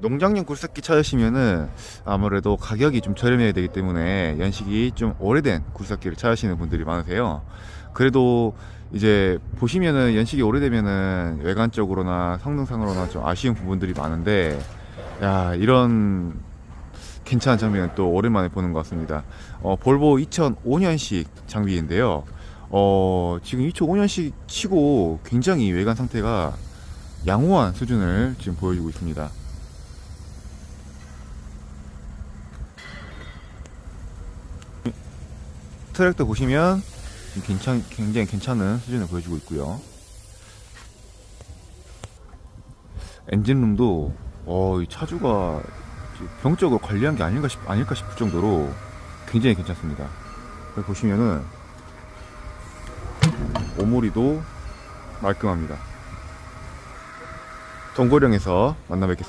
농장용 굴삭기 찾으시면은 아무래도 가격이 좀 저렴해야 되기 때문에 연식이 좀 오래된 굴삭기를 찾으시는 분들이 많으세요. 그래도 이제 보시면은 연식이 오래되면은 외관적으로나 성능상으로나 좀 아쉬운 부분들이 많은데 야 이런 괜찮은 장비는 또 오랜만에 보는 것 같습니다. 어, 볼보 2005년식 장비인데요. 어, 지금 2005년식 치고 굉장히 외관 상태가 양호한 수준을 지금 보여주고 있습니다. 트랙도 보시면 괜찮, 굉장히 괜찮은 수준을 보여주고 있고요. 엔진룸도 어, 이 차주가 병적으로 관리한 게 아닐까, 싶, 아닐까 싶을 정도로 굉장히 괜찮습니다. 보시면은 오모리도 말끔합니다. 동고령에서 만나 뵙겠습니다.